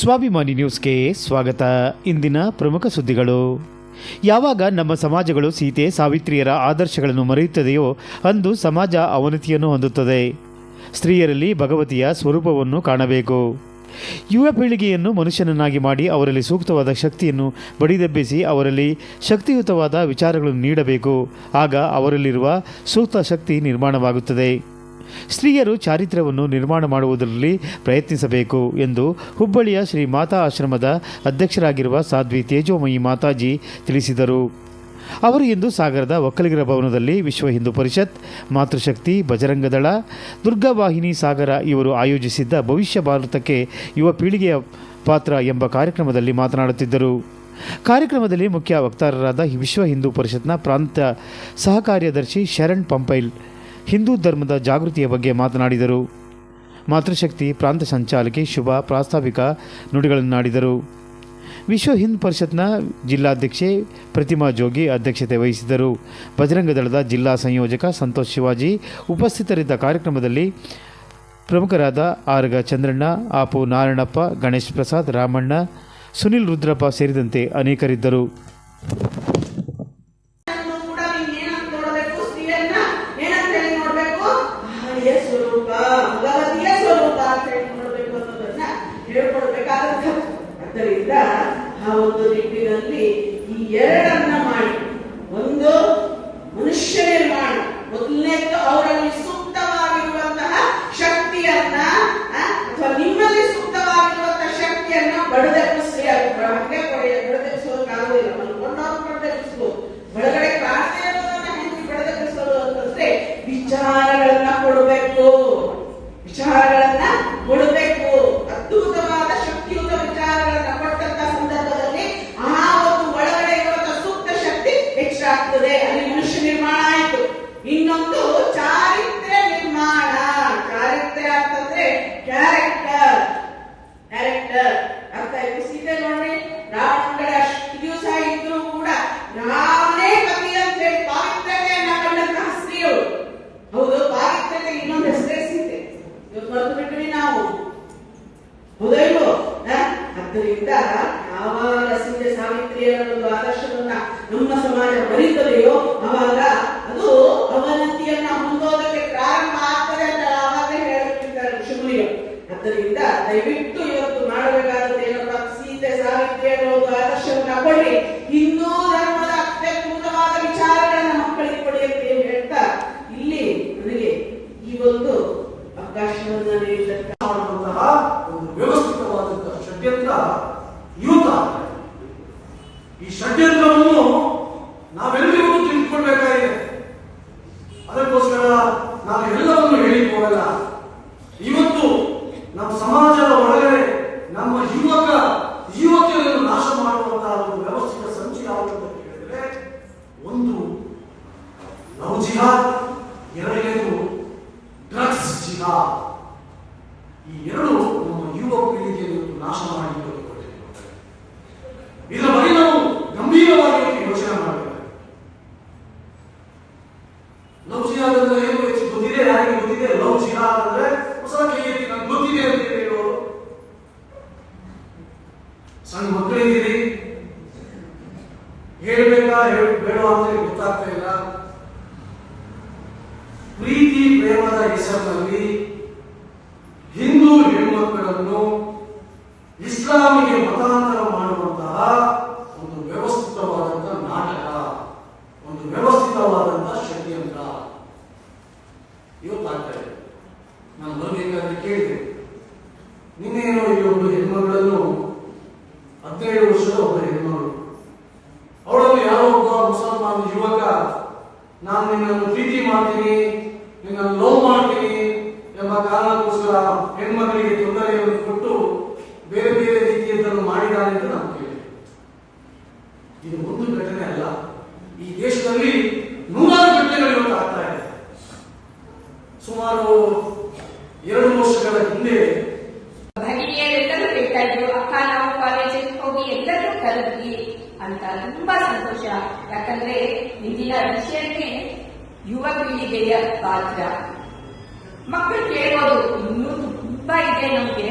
ಸ್ವಾಭಿಮಾನಿ ನ್ಯೂಸ್ಗೆ ಸ್ವಾಗತ. ಇಂದಿನ ಪ್ರಮುಖ ಸುದ್ದಿಗಳು. ಯಾವಾಗ ನಮ್ಮ ಸಮಾಜಗಳು ಸೀತೆ ಸಾವಿತ್ರಿಯರ ಆದರ್ಶಗಳನ್ನು ಮರೆಯುತ್ತದೆಯೋ ಅಂದು ಸಮಾಜ ಅವನತಿಯನ್ನು ಹೊಂದುತ್ತದೆ. ಸ್ತ್ರೀಯರಲ್ಲಿ ಭಗವತಿಯ ಸ್ವರೂಪವನ್ನು ಕಾಣಬೇಕು. ಯುವ ಪೀಳಿಗೆಯನ್ನು ಮನುಷ್ಯನನ್ನಾಗಿ ಮಾಡಿ ಅವರಲ್ಲಿ ಸೂಕ್ತವಾದ ಶಕ್ತಿಯನ್ನು ಬಡಿದೆಬ್ಬಿಸಿ ಅವರಲ್ಲಿ ಶಕ್ತಿಯುತವಾದ ವಿಚಾರಗಳನ್ನು ನೀಡಬೇಕು. ಆಗ ಅವರಲ್ಲಿರುವ ಸೂಕ್ತ ಶಕ್ತಿ ನಿರ್ಮಾಣವಾಗುತ್ತದೆ. ಸ್ತ್ರೀಯರು ಚಾರಿತ್ರ್ಯವನ್ನು ನಿರ್ಮಾಣ ಮಾಡುವುದರಲ್ಲಿ ಪ್ರಯತ್ನಿಸಬೇಕು ಎಂದು ಹುಬ್ಬಳ್ಳಿಯ ಶ್ರೀ ಮಾತಾ ಆಶ್ರಮದ ಅಧ್ಯಕ್ಷರಾಗಿರುವ ಸಾಧ್ವಿ ತೇಜೋಮಯಿ ಮಾತಾಜಿ ತಿಳಿಸಿದರು. ಅವರು ಇಂದು ಸಾಗರದ ಒಕ್ಕಲಿಗರ ಭವನದಲ್ಲಿ ವಿಶ್ವ ಹಿಂದೂ ಪರಿಷತ್, ಮಾತೃಶಕ್ತಿ, ಬಜರಂಗದಳ, ದುರ್ಗಾವಾಹಿನಿ ಸಾಗರ ಇವರು ಆಯೋಜಿಸಿದ್ದ ಭವಿಷ್ಯ ಭಾರತಕ್ಕೆ ಯುವ ಪೀಳಿಗೆಯ ಪಾತ್ರ ಎಂಬ ಕಾರ್ಯಕ್ರಮದಲ್ಲಿ ಮಾತನಾಡುತ್ತಿದ್ದರು. ಕಾರ್ಯಕ್ರಮದಲ್ಲಿ ಮುಖ್ಯ ವಕ್ತಾರರಾದ ವಿಶ್ವ ಹಿಂದೂ ಪರಿಷತ್ನ ಪ್ರಾಂತ ಸಹಕಾರ್ಯದರ್ಶಿ ಶರಣ್ ಪಂಪೈಲ್ ಹಿಂದೂ ಧರ್ಮದ ಜಾಗೃತಿಯ ಬಗ್ಗೆ ಮಾತನಾಡಿದರು. ಮಾತೃಶಕ್ತಿ, ಪ್ರಾಂತ ಸಂಚಾಲಕಿ ಶುಭ, ಪ್ರಾಸ್ತಾವಿಕ ನುಡಿಗಳನ್ನಾಡಿದರು. ವಿಶ್ವ ಹಿಂದ್ ಪರಿಷತ್ನ ಜಿಲ್ಲಾಧ್ಯಕ್ಷೆ ಪ್ರತಿಮಾ ಜೋಗಿ ಅಧ್ಯಕ್ಷತೆ ವಹಿಸಿದ್ದರು. ಬಜರಂಗ ದಳದ ಜಿಲ್ಲಾ ಸಂಯೋಜಕ ಸಂತೋಷ್ ಶಿವಾಜಿ ಉಪಸ್ಥಿತರಿದ್ದ ಕಾರ್ಯಕ್ರಮದಲ್ಲಿ ಪ್ರಮುಖರಾದ ಆರ್ಗ ಚಂದ್ರಣ್ಣ, ಆಪು ನಾರಾಯಣಪ್ಪ, ಗಣೇಶ್ ಪ್ರಸಾದ್ ರಾಮಣ್ಣ, ಸುನಿಲ್ ರುದ್ರಪ್ಪ ಸೇರಿದಂತೆ ಅನೇಕರಿದ್ದರು ನಾನು ಕೂಡ ನೀನ್ ಏನಂತ ನೋಡಬೇಕು ಸ್ತ್ರೀಯನ್ನ ಏನಂತ ಹೇಳಿ ನೋಡ್ಬೇಕು ಹರಿಯ ಸ್ವರೂಪ ಭಗವತಿಯ ಸ್ವರೂಪ ಅಂತ ಹೇಳಿ ನೋಡ್ಬೇಕು ಅನ್ನೋದನ್ನ ಹೇಳ್ಕೊಡ್ಬೇಕಾಗುತ್ತೆ ಆದ್ದರಿಂದ ಆ ಒಂದು ನಿಟ್ಟಿನಲ್ಲಿ ಈ ಎರಡನ್ನ ಮಾಡಿ ಒಂದು ಮನುಷ್ಯ ನಿರ್ಮಾಣ ಮೊದಲನೇದು ಅವರಲ್ಲಿ ಸೂಕ್ತವಾಗಿರುವಂತಹ ಶಕ್ತಿಯನ್ನ ಆ, ಅಥವಾ ನಿಮ್ಮಲ್ಲಿ ಸೂಕ್ತವಾಗಿರುವಂತಹ ಶಕ್ತಿಯನ್ನ ಬಡದೆಬ್ಬಿಸಿ ಅದು ಹಾಗೆ ಬಡದೆಬ್ಬಿಸೋದಕ್ಕಾಗೋದಿಲ್ಲ ಮಲ್ಕೊಂಡವ್ರು ಬಡದೆಬ್ಬಿಸ್ಬೋದು ಒಳಗಡೆ ಕಾಸೆ ಇರೋದನ್ನ ಹೆಂಗೆ ಬೆಳೆದಕ್ಕಿಸೋದು ಅಂತಂದ್ರೆ ವಿಚಾರಗಳನ್ನ ಕೊಡಬೇಕು ವಿಚಾರಗಳನ್ನ ಕೊಡಬೇಕು ಅದ್ಭುತವಾದ ಶಕ್ತಿಯುತ ವಿಚಾರಗಳನ್ನ ಕೊಟ್ಟಂತ ಸಂದರ್ಭದಲ್ಲಿ ಆ ಒಂದು ಒಳಗಡೆ ಇರುವಂತ ಸೂಕ್ತ ಶಕ್ತಿ ಹೆಚ್ಚಾಗ್ತದೆ ಅಲ್ಲಿ ಮನುಷ್ಯ ನಿರ್ಮಾಣ ಆಯ್ತು ಇನ್ನೊಂದು ಚಾರಿತ್ರ್ಯ ನಿರ್ಮಾಣ ಚಾರಿತ್ರ್ಯ ಅಂತಂದ್ರೆ ಕ್ಯಾರೆಕ್ಟರ್ ಕ್ಯಾರೆಕ್ಟರ್ ಅರ್ಥ ಆಯ್ತು ಸೀತೆ ನೋಡಿ ರಾವಣ ಕಡೆ ಅಷ್ಟು ದಿವಸ ಇದ್ರು ಕೂಡ ರಾಮನೇ ಪತಿ ಅಂತ ಹೇಳಿ ಪಾವಿತ್ರ್ಯತೆಯನ್ನ ಕಂಡಂತಹ ಸ್ತ್ರೀಯರು ಹೌದು ಪಾವಿತ್ರ್ಯತೆ ಇನ್ನೊಂದು ಹೆಸರೇ ಸೀತೆ ಇವತ್ತು ಮರೆತು ಬಿಟ್ವಿ ನಾವು ಹೌದಾ ಇಲ್ವೋ? ಆ? ಆದ್ದರಿಂದ ಯಾವಾಗ ಸೀತೆ ಸಾವಿತ್ರಿಯರ ಒಂದು ಆದರ್ಶವನ್ನ ನಮ್ಮ ಸಮಾಜ ಬರೀತದೆಯೋ ಅವಾಗ ಅದು ಅವನತಿಯನ್ನ ಹೊಂದೋದಕ್ಕೆ ಪ್ರಾರಂಭ ಆಗ್ತದೆ ಅಂತ ಆವಾಗಲೇ ಹೇಳುತ್ತಿದ್ದಾರೆ ಋಷಿಮುನಿಗಳು ಆದ್ದರಿಂದ ದಯವಿಟ್ಟು ಇವತ್ತು ಮಾಡಬೇಕಾದದ್ದು ಏನಪ್ಪ ಸೀತೆ ಸಾವಿತ್ರಿ ಅನ್ನೋ ಒಂದು ಆದರ್ಶವನ್ನ ಕೊಡ್ರಿ ಹಿಂದೂ ಧರ್ಮದ ಅತ್ಯದ್ಭುತವಾದ ವಿಚಾರಗಳನ್ನ ಮಕ್ಕಳಿಗೆ ಕೊಡಿ ಅಂತ ಏನ್ ಹೇಳ್ತಾ ಇಲ್ಲಿ ನನಗೆ ಈ ಒಂದು ಅವಕಾಶವನ್ನ ನೀಡಿದ್ದಕ್ಕೆ ಮಾಡುವಂತಹ ಒಂದು ವ್ಯವಸ್ಥಿತವಾದಂತಹ ಷಡ್ಯಂತ್ರ ಇವತ್ತು ಆಗ್ತಾ ಇದೆ. ಈ ಷಡ್ಯಂತ್ರವನ್ನು ನಾವೆಲ್ಲರಿಗೂ ತಿಳ್ಕೊಳ್ಬೇಕಾಗಿದೆ ಅದಕ್ಕೋಸ್ಕರ ನಾನು ಎಲ್ಲವನ್ನು ಹೇಳಿಕ್ ಹೋಗಲ್ಲ ಇವತ್ತು ನಮ್ಮ ಸಮಾಜದ ಒಳಗಡೆ ನಮ್ಮ ಯುವಕ ಯುವತಿಯರನ್ನು ನಾಶ ಮಾಡುವಂತಹ ಒಂದು ವ್ಯವಸ್ಥಿತ ಸಂಚು ಯಾವುದು ಅಂತ ಕೇಳಿದ್ರೆ, ಒಂದು ಲವ್ ಜಿಹಾದ್, ಎರಡನೇದು ಡ್ರಗ್ಸ್ ಜಿಹಾದ್. ಈ ಎರಡು ನಮ್ಮ ಯುವ ಪೀಳಿಗೆಯನ್ನು ನಾಶ ಮಾಡಿದ್ದು ಇದರ ಬಗ್ಗೆ ನಾವು ಗಂಭೀರವಾಗಿ ಯೋಚನೆ ಮಾಡಬೇಕು. ಲವ್ ಜಿಹಾದ್ ಅಂದ್ರೆ ಹೆಚ್ಚು ಗೊತ್ತಿದೆ, ಯಾರಿಗೆ ಗೊತ್ತಿದೆ ಲವ್ ಜಿಹಾದ್ ಅಂದ್ರೆ ಹೊಸ ಕೈ ಎತ್ತಿ ನಂಗೆ ಗೊತ್ತಿದೆ ಅಂತ ಹೇಳೋರು. ಸಣ್ಣ ಮಕ್ಕಳಿದ್ದೀರಿ. ಹೇಳ್ಬೇಕಾ, ಹೇಳ್ ಬೇಡ ಅಂತ ಗೊತ್ತಾಗ್ತಾ ಇಲ್ಲ. ಪ್ರೀತಿ, ಪ್ರೇಮದ ಹೆಸರಿನಲ್ಲಿ ಹಿಂದೂ ಹೆಣ್ಮಕ್ಕಳನ್ನು ಇವತ್ತಾಗ್ತಾ ಇದೆ. ನಾನು ಬರಬೇಕಾದ್ರೆ ಕೇಳಿದೆ. ನಿನ್ನೇನೋ ಈ ಒಬ್ಬ ಹೆಣ್ಮಗಳನ್ನು ಹದಿನೇಳು ವರ್ಷದ ಒಬ್ಬ ಹೆಣ್ಮಗಳು. ಅವಳನ್ನು ಯಾರೋ ಒಬ್ಬ ಮುಸಲ್ಮಾನ್ ಯುವಕ, ನಾನು ನಿನ್ನನ್ನು ಪ್ರೀತಿ ಮಾಡ್ತೀನಿ, ನಿನ್ನನ್ನು ಲವ್ ಮಾಡ್ತೀನಿ ಎಂಬ ಕಾರಣಕ್ಕೋಸ್ಕರ ಹೆಣ್ಮಕ್ಕಳಿಗೆ ತೊಂದರೆಯನ್ನು ಕೊಟ್ಟು ಬೇರೆ ಬೇರೆ ರೀತಿಯದ್ದನ್ನು ಮಾಡಿದ್ದಾನೆ ಅಂತ ನಾನು ಕೇಳಿದೆ ಇದು ಒಂದು ಘಟನೆ ಅಲ್ಲ ಈ ದೇಶದಲ್ಲಿ ನೂರಾರು ಘಟನೆಗಳು ಇವತ್ತು ಆಗ್ತಾ ಇದೆ ಸುಮಾರು ಎರಡು ವರ್ಷಗಳ ಹಿಂದೆ ಭಗಿನಿಯರೆಲ್ಲರೂ ಹೇಳ್ತಾ ಇದ್ರು ಅಕ್ಕ ನಾವು ಕಾಲೇಜಿಗೆ ಹೋಗಿ ಎಲ್ಲರೂ ಕಲಿತ್ವಿ ಅಂತ ತುಂಬಾ ಸಂತೋಷ. ಯಾಕಂದ್ರೆ ಇಂದಿನ ವಿಷಯಕ್ಕೆ ಯುವ ಪೀಳಿಗೆಯ ಪಾತ್ರ. ಮಕ್ಕಳು ಕೇಳೋದು ಇನ್ನೂ ತುಂಬಾ ಇದೆ ನಮ್ಗೆ.